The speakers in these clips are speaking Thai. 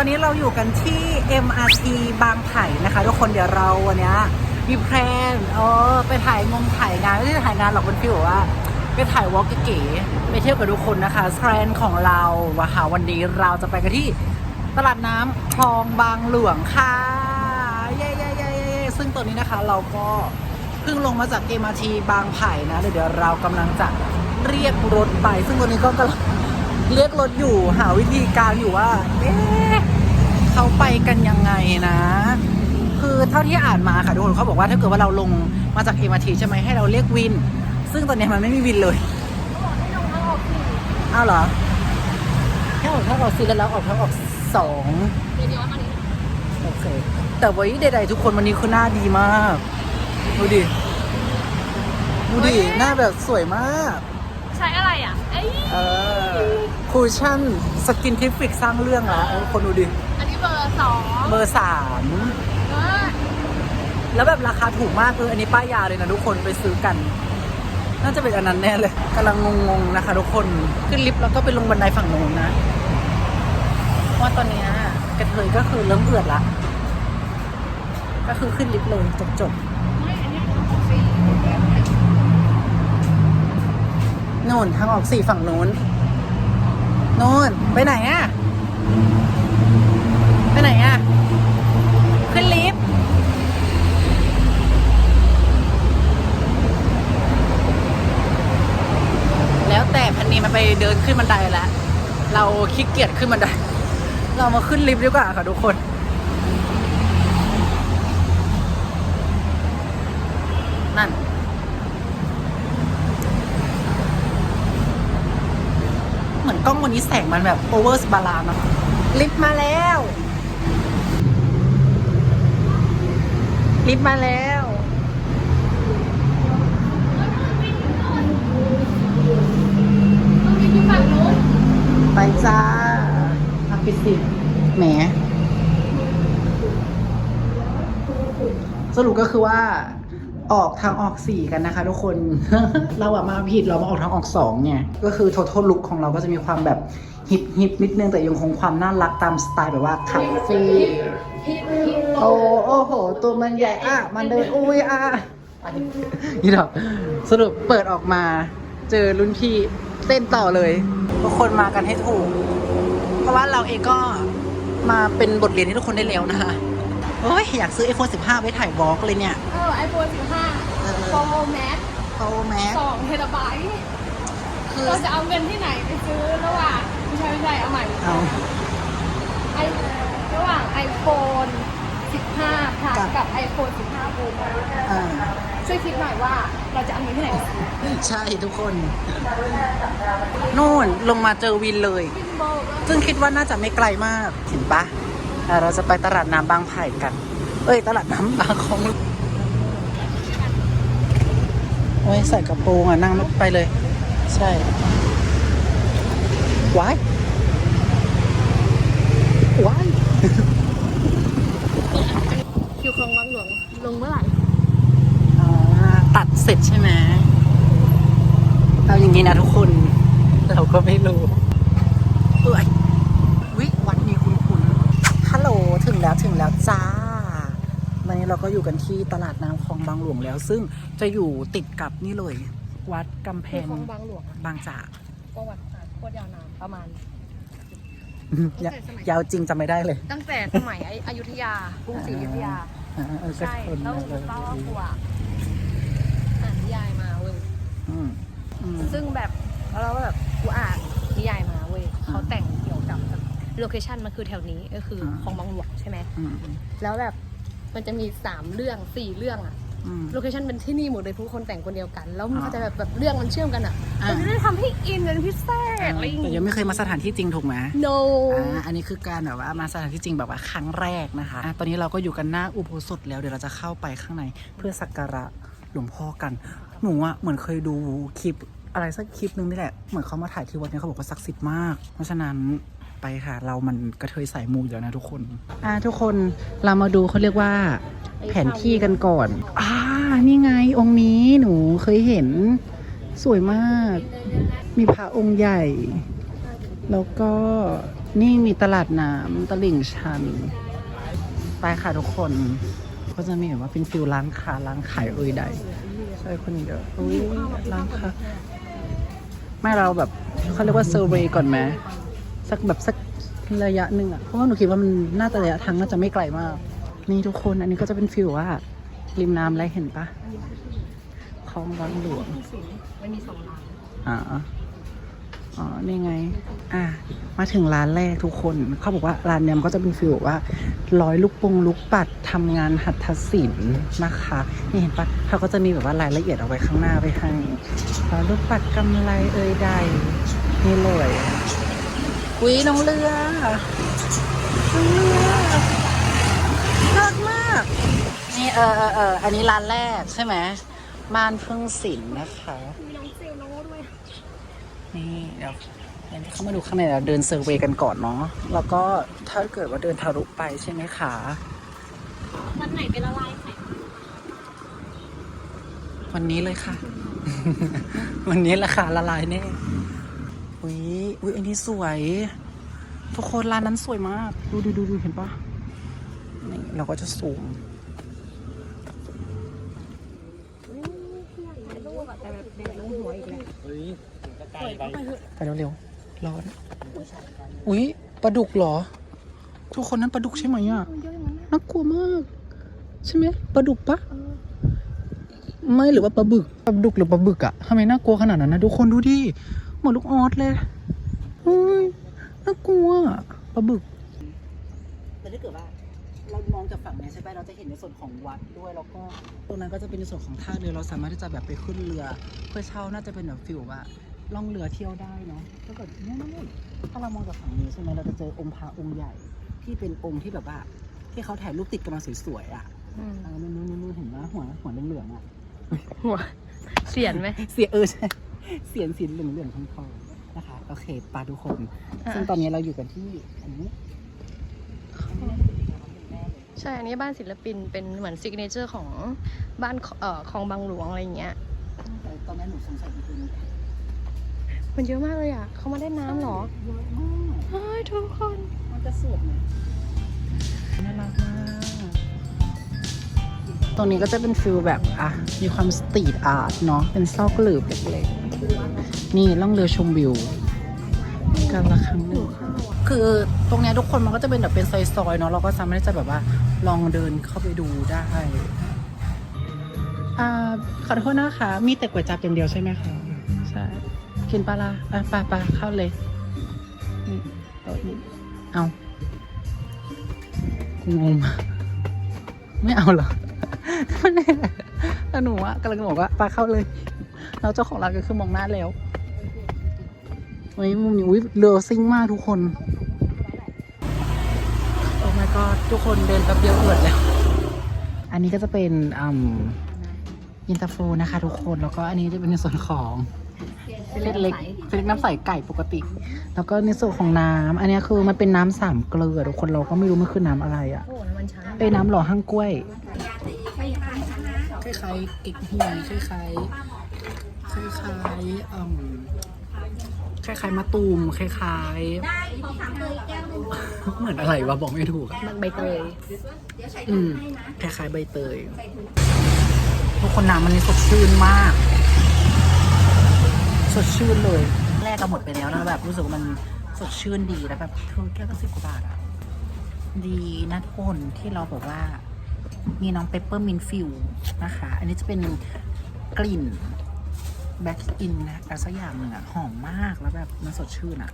ตอนนี้เราอยู่กันที่ MRT บางไผ่นะคะ ทุกคนเดี๋ยวเราวันนี้มีแพลนเออไปถ่ายงงถ่ายงานไม่ใช่ถ่ายงานหรอกเป็นฟีลแบบว่าไปถ่ายวอล์กเก๋ไปเที่ยวกับทุกคนนะคะแพลนของเราวะค่ะวันนี้เราจะไปกันที่ตลาดน้ำคลองบางหลวงค่ะเย้เย้เย้ซึ่งตอนนี้นะคะเราก็เพิ่งลงมาจาก MRT บางไผ่นะเดี๋ยวเรากำลังจะเรียกรถไป ซึ่งตอนนี้ก็กำลัง เรียกรถอยู่หาวิธีการอยู่ว่าเอ๊ะเขาไปกันยังไงนะ คือเท่าที่อ่านมาค่ะทุกคนเขาบอกว่าถ้าเกิดว่าเราลงมาจาก MRT ใช่ไหมให้เราเรียกวิน ซึ่งตอนนี้มันไม่มีวินเลยอ้าวเหรอแค่ออกทางออกสี่แล้วแล้วออกทางออกสองเดี๋ยวย้อนนี้โอเคแต่วันนี้ใดๆทุกคนวันนี้คือหน้าดีมาก ดูดิ ดูดิ หน้าแบบสวยมาก ใช้อะไรอะไอ้ยเออคูชั่นสกินทิฟิกสร้างเรื่องละเออคนดูดิ อันนี้เบอร์สองเบอร์สามเออแล้วแบบราคาถูกมากเอออันนี้ป้ายยาเลยนะทุกคนไปซื้อกัน น่าจะเป็นอันนั้นแน่เลยกำลังงงๆนะคะทุกคนขึ้นลิฟต์แล้วก็ไปลงบันไดฝั่งโน้นนะเพราะว่าตอนเนี้ยกระเทยก็คือเริ่มเอือดละก็คือขึ้นลิฟต์เลยจบไน่นทางออกสี่ฝั่งโน้นโน่นไปไหนอะไปไหนอะขึ้นลิฟต์แล้วแต่พันนี้มันไปเดินขึ้นบันไดแล้วเราขี้เกียจขึ้นบันได เรามาขึ้นลิฟต์ดีกว่าค่ะทุกคนน เหมือนก ล้องวันนี้แสงมันแบบโอเวอร์สบาลานเนาะลิฟต์มาแล้ว ลิฟต์มาแล้วต้องมีที่ฝั่งนู้นไปจ้าพักปิดสิแหมสรุปก็คือว่า ออกทางออกสี่กันนะคะ ทุกคน เราอะมาผิดเรามาออกทางออกสองไงก็คือ total look ของเราก็จะมีความแบบฮิปฮิปนิดนึงแต่ยังคงความน่ารักตามสไตล์แบบว่าคาเฟ่โอ้โอ้โห ตัวมันใหญ่อะ มันเดินอุ้ยอะนี่ดอกสรุปเปิดออกมา เจอรุ่นพี่เต้นต่อเลยทุกคนมากันให้ถูก เพราะว่าเราเองก็มาเป็นบทเรียนให้ทุกคนได้แล้วนะคะ โอ้ยอยากซื้อ iPhone 15 ไว้ถ่ายวอล์กเลยเนี่ย เออไอโฟนสิบห้าเออโปรแม็ก Pro Max สองเทราไบต์คือเราจะเอาเงินที่ไหนไปซื้อระหว่างไม่ใช่ไม่ใช่เอาใหม่เอา ไอระหว่าง iPhone 15 plus กับ iPhone 15 Pro Max อ่าช่วยคิดหน่อยว่าเราจะเอาเงินที่ไหนไปซื้อใช่ทุกคน นู่นลงมาเจอวินเลยวินโบว์ซึ่งคิดว่าน่าจะไม่ไกลมาก เห็นปะอะ เราจะไปตลาดน้ำบางไผ่กัน เอ้ย ตลาดน้ำบางคลองโอ้ยใส่กระโปรงอะ นั่งไม่ไปเลย ใช่ว้ายว้ายคิวคลองวังหลวงลงเมื่อไหร่อ่าตัดเสร็จใช่ไหมเอาอย่างนี้นะทุกคน เราก็ไม่รู้เอ้ยวิวัดนี้คุณคุณฮัลโหล ถึ งแล้วถึงแล้วจ้าวันนี้เราก็อยู่กันที่ตลาดน้ำคลองบางหลวงแล้ว ซึ่งจะอยู่ติดกับนี่เลย วัดกำแพคืองคลองบางหลวงอะบางจากประวัติศาสตร์โคตรยาวนานประมาณ ยายาวจริงจำไม่ได้เลยตั้งแต่สมัยอยุธยากรุงศรีอยุธยา อ่าเออก็ใช่คนแล้วเออเล่าว่ากูอะอ่านนิยายมาเว้ย อืมอืมซึ่งแบบเราก็แบบกูอ่านนิยายมาเว้ยเขาแต่งเกี่ยวกับ โลเคชันมันคือแถวนี้ก็คือคลองบางหลวงใช่ไหมอืมแล้วแบบมันจะมีสามเรื่องสี่เรื่องอะอืม โลเคชันเป็นที่นี่หมดเลยทุกคนแต่งคนเดียวกัน แล้วมันก็จะแบบแบบเรื่องมันเชื่อมกันอะอ่ามันจะได้ทำให้อินเป็นพิเศษอะไรอย่างแต่เงี้ยังไม่เคยมาสถานที่จริงถูกไหม no อ่า อันนี้คือการแบบว่ามาสถานที่จริงแบบว่าครั้งแรกนะคะอะตอนนี้เราก็อยู่กันหน้าอุโบสถแล้วเดี๋ยวเราจะเข้าไปข้างในเพื่อสักการะหลวงพ่อกัน หนูอะเหมือนเคยดูคลิปอะไรสักคลิปนึงนี่แหละ เหมือนเขามาถ่ายที่วัดเนี่ยเขาบอกว่าศักดิ์สิทธิ์มาก เพราะฉะนั้น ไปค่ะ เรามันกระเทยสายมูอยู่แล้วนะทุกคน อ่าทุกคนเรามาดูเขาเรียกว่า แผนที่กันก่อน อ่านี่ไงองค์นี้หนูเคยเห็นสวยมาก มีพระองค์ใหญ่ แล้วก็นี่มีตลาดน้ำตลิ่งชันไปค่ะทุกคน ก็จะมีแบบว่าเป็นฟิลร้านค้าร้านขายเอ่ยใดใช่คนเยอะอุ้ยร้านค้าไม่เราแบบเขาเรียกว่าเซอร์เวย์ก่อนไหม สักแบบสักระยะหนึ่งอะเพราะว่าหนูคิดว่ามันน่าจะระยะทางน่าจะไม่ไกลมาก นี่ทุกคนอันนี้ก็จะเป็นฟิลว่าริมน้ำอะไรเห็นปะคลองบางหลวงมันมีสองร้านอ่าอ๋อนี่ไง อะมาถึงร้านแรกทุกคนเขาบอกว่าร้านเนี้ยมันก็จะเป็นฟีลแบบว่าร้อยลูกปงลูกปัดทำงานหัตถศิลป์นะคะ นี่เห็นปะเขาก็จะมีแบบว่ารายละเอียดเอาไว้ข้างหน้าไว้ให้ร้อยลูกปัดกำไรเอ่ยใดนี่เลย อุ้ยน้องเรือน้องเรือน่ารักมาก นี่เออเออเอออันนี้ร้านแรกใช่ไหมม่านพึ่งศิลป์นะคะ มีน้องเจโน่ด้วย นี่เดี๋ยวเดี๋ยวเข้ามาดูข้างในเราเดินเซอร์เวย์กันก่อนเนาะ แล้วก็ถ้าเกิดว่าเดินทะลุไปใช่ไหมคะ วันไหนเป็นละลายไข่วันนี้เลยค่ะ วันนี้ราคาละลายแน่ อุ้ยอันนี้สวยทุกคนร้านนั้นสวยมาก ดูดูดูดูเห็นปะนี่เราก็จะซูมถ่ายรูปอะแต่แบบแดดลงหัวอีกแล้วไปเร็วๆร้อน อุ้ยปลาดุกเหรอ ทุกคนนั้นปลาดุกใช่ไหมอะน่างนั้นนะน่ากลัวมาก ใช่ไหมปลาดุกปะไม่หรือว่าปลาบึกปลาดุกหรือปลาบึกอะทำไมน่ากลัวขนาดนั้นนะทุกคนดูดิเหมือนลูกออสเลย ฮ้ยน่ากลัวปลาบึก แต่ถ้าเกิดว่า เรามองจากฝั่งเนี้ยใช่ไหมเราจะเห็นในส่วนของวัดด้วยแล้วก็ตรงนั้นก็จะเป็นในส่วนของท่าเรือเราสามารถที่จะแบบไปขึ้นเรือ เพื่อเช่าน่าจะเป็นแบบฟิลว่าล่องเรือเที่ยวได้เนาะถ้าเกิดเนี่ยนี่ถ้าเรามองจากฝั่งนี้ใช่ไหมเราจะเจอองค์พระองค์ใหญ่ที่เป็นองค์ที่แบบว่า ที่เขาถ่ายรูปติดกันมาสวยๆอะอืมอ่านู่นนู่นนู่นเห็นไหมหัวหัวเหลืองๆอะหัวเสียนไหม เสียเออใช่เสียนสีเหลืองเหลืองๆทองทองๆ นะคะ โอเคปลาทุกคนอะซึ่งตอนนี้เราอยู่กันที่อันนี้ใช่ อันนี้บ้านศิลปินเป็นเหมือนซิกเนเจอร์ของบ้านเอ่อคลองบางหลวงอะไรอย่างเงี้ยแต่ตอนนั้นหนูสงสัยจริงมันเยอะมากเลยอะ เขามาได้น้ำเหรอๆเยอะมากเฮ้ยทุกคน มันจะสวยไหมน่ารักมากตรงนี้ก็จะเป็นฟิลแบบอะ มีความสตรีทอาร์ตเนาะ เป็นซอกหลืบเล็กๆ นี่ล่องเรือชมวิวกันละครั้งหนึ่งคือตรงเนี้ยทุกคนมันก็จะเป็นแบบเป็นซอยๆเนาะเราก็สามารถที่จะแบบว่าลองเดินเข้าไปดูได้อ่าขอโทษนะคะ มีแต่ก๋วยจับอย่างเดียวใช่ไหมคะใช่กินปลาละอะปลาปลาเข้าเลยนี่โต๊ะนี้เอางงไม่เอาเหรอไม่ได้แล้วหนูอะกำลังบอกว่าปลาเข้าเลย แล้วเจ้าของร้านก็คือมองหน้าแล้ววันนี้มุมนี้อุ้ยเรือซิ่งมากทุกคน โอ้ my god ทุกคนเดินแป๊บเดียวเอือดแล้ว อันนี้ก็จะเป็นอืมยินตาโฟนะคะทุกคนแล้วก็อันนี้จะเป็นในส่วนของเส้นเล็กเส้นเล็กน้ำใสไก่ปกติ แล้วก็ในส่วนของน้ำอันนี้คือมันเป็นน้ำสามเกลือทุกคนเราก็ไม่รู้มันคือน้ำอะไรอะ่ะโอ้โหน้ำมันช้างเป็นน้ำหล่อห้างกล้วยคล้ายๆกิ๊กฮวยคล้ายๆ คล้ายๆอืมคล้ายๆมะตูมคล้ายๆ เหมือนอะไรวะบอกไม่ถูกอะมันใบเตย อืมคล้ายๆใบเตย ทุกคนน้ำมันนี่สดชื่นมาก สดชื่นเลย แรกก็หมดไปแล้วนะแบบรู้สึกว่ามันสดชื่นดีแล้วแบบเธอแก้วก็สิบกว่าบาทอะดีนะทุกคนที่เราบอกว่ามีน้องเปปเปอร์มินฟิลนะคะ อันนี้จะเป็นกลิ่น แบ็กอินนะอะไรสักอย่างหนึ่งอะหอมมากแล้วแบบมันสดชื่นอะ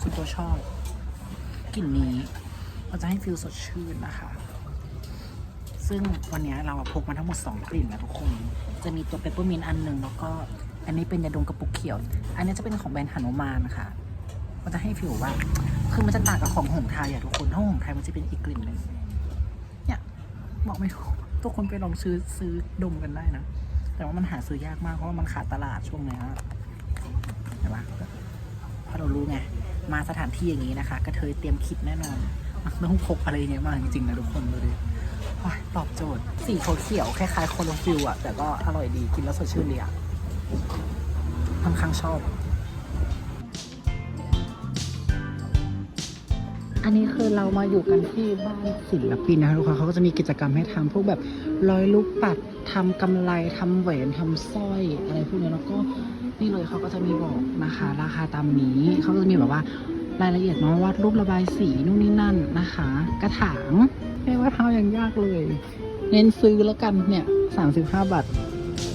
ส่วนตัวชอบกลิ่นนี้เราจะให้ฟิลสดชื่นนะคะ ซึ่งวันนี้เราพกมาทั้งหมด 2 กลิ่นนะทุกคน จะมีตัวเปปเปอร์มินอันหนึ่งแล้วก็อันนี้เป็นยาดมกระปุกเขียว อันนี้จะเป็นของแบรนด์หนุมานนะคะมันจะให้ฟิลว่า คือมันจะต่างกับของหงไทยอะทุกคนถ้าหงไทยมันจะเป็นอีกกลิ่นหนึ่งเนี่ยบอกไม่ถูกทุกคนไปลองซื้อซื้อดมกันได้นะ แต่ว่ามันหาซื้อยากมากเพราะว่ามันขาดตลาดช่วงนี้ยเห็นปะเพราะเรารู้ไง มาสถานที่อย่างนี้นะคะกระเทยเตรียมคิดแน่นอนต้องพกอะไรอย่างเงี้ยมาจริงๆนะทุกคนดูดิตอบโจทย์สีเขียวคล้ายๆโคโลฟิลอะแต่ก็อร่อยดีกินแล้วสดชื่นดีอะค่อนข้างชอบ อันนี้คือเรามาอยู่กันที่บ้านศิลปินนะคะทุกคนเขาก็จะมีกิจกรรมให้ทำพวกแบบร้อยลูกปัด ทำกำไรทำแหวนทำสร้อยอะไรพวกนี้แล้วก็นี่เลยเขาก็จะมีบอกนะคะ ราคาตามนี้เขาก็จะมีแบบว่ารายละเอียดเนาะวาดรูประบายสีนู่นนี่นั่นนะคะ กระถางไม่ว่าเท้ายังยากเลย เน้นซื้อแล้วกันเนี่ยสามสิบห้าบาท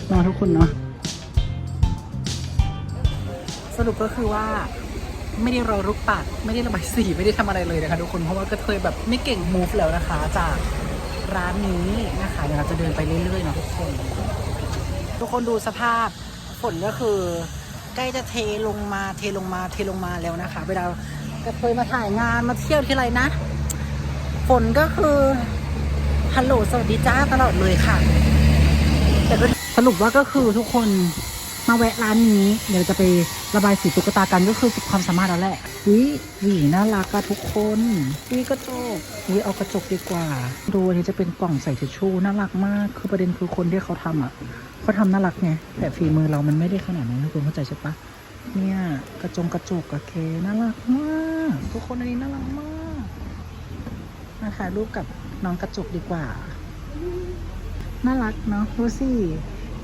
เนาทุกคนเนาะสรุปก็คือว่าไม่ได้รอรุกปัดไม่ได้ระบายสีไม่ได้ทำอะไรเลยนะคะทุกคนเพราะว่าก็เคยแบบไม่เก่ง move แล้วนะคะจาก ร้านนี้นะคะเดี๋ยวเราจะเดินไปเรื่อยๆเนาะทุกคน ทุกคนดูสภาพฝนก็คือ ใกล้จะเทลงมาเทลงมาเทลงมาแล้วนะคะ เวลาเคยมาถ่ายงานมาเที่ยวที่ไรนะฝนก็คือฮัลโหลสวัสดีจ้าตลอดเลยค่ะ แต่สรุปว่าก็คือทุกคน มาแวะร้านนี้ เดี๋ยวจะไประบายสีตุ๊กตากันก็คือสุดความสามารถแล้วแหละวิหวีน่ารักอะทุกคนวิกระจกวิเอากระจกดีกว่า ดูอันนี้จะเป็นกล่องใส่ทิชชู่น่ารักมาก คือประเด็นคือคนที่เขาทำอะเขาทำน่ารักไงแต่ฝีมือเรามันไม่ได้ขนาดนั้นทุกคนเข้าใจใช่ปะเนี่ยกระจงกระจกกระเคน่ารักมากทุกคนอันนี้น่ารักมากมาถ่ายรูปกับน้องกระจกดีกว่าน่ารักเนาะดูสิ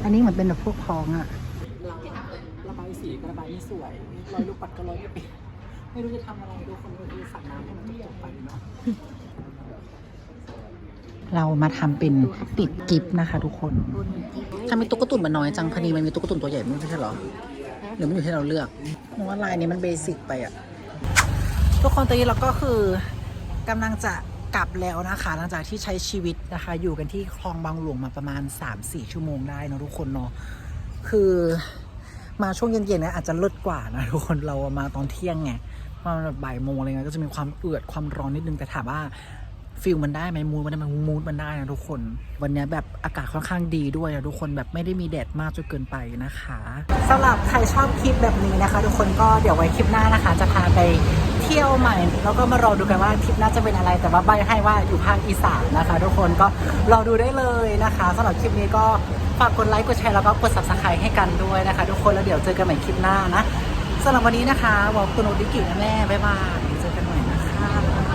อันนี้เหมือนเป็นแบบพวกพ้องอะเราระบาย สีก็ระบายไม่สวยรอยลูกปัดก็รอยไม่เป็นไม่รู้จะทำอะไรทุกคนก็คือสั่งน้ำให้มันจบไปเนาะเรามาทำเป็นติดกิฟต์นะคะ ทุกคนทำเป็นตุ๊กตุ่นมันน้อยจังพอดีมันมีตุ๊กตุ่นตัวใหญ่ไม่ใช่เหรอหรือมันอยู่ที่เราเลือกเพราะว่าลายนี้มันเบสิกไปอะทุกคนตอนนี้เราก็คือกำลังจะกลับแล้วนะคะ หลังจากที่ใช้ชีวิตนะคะ อยู่กันที่คลองบางหลวงมาประมาณ 3-4 ชั่วโมงได้เนอะทุกคนเนาะคือ มาช่วงเย็นๆนะอาจจะเลิศกว่านะทุกคนเรามาตอนเที่ยงไงมาแบบบ่ายโมงอะไรเงี้ยก็จะมีความเอือดความร้อนนิดนึงแต่ถามว่าฟิลมันได้ไหมมูดมันได้ไหมมูดมันได้นะทุกคน วันนี้แบบอากาศค่อนข้างดีด้วยนะทุกคนแบบไม่ได้มีแดดมากจนเกินไปนะคะสำหรับใครชอบคลิปแบบนี้นะคะ ทุกคนก็เดี๋ยวไว้คลิปหน้านะคะ จะพาไปเที่ยวใหม่ แล้วก็มารอดูกันว่าคลิปหน้าจะเป็นอะไร แต่ว่าใบให้ว่าอยู่ภาคอีสานนะคะ ทุกคนก็รอดูได้เลยนะคะสำหรับคลิปนี้ก็ากกดไลค์ กดแชร์แล้วก็กด subscribe ให้กันด้วยนะคะ ทุกคนแล้วเดี๋ยวเจอกันใหม่คลิปหน้านะสำหรับวันนี้นะคะวอลตุโอติกินะแม่ บ๊ายบาย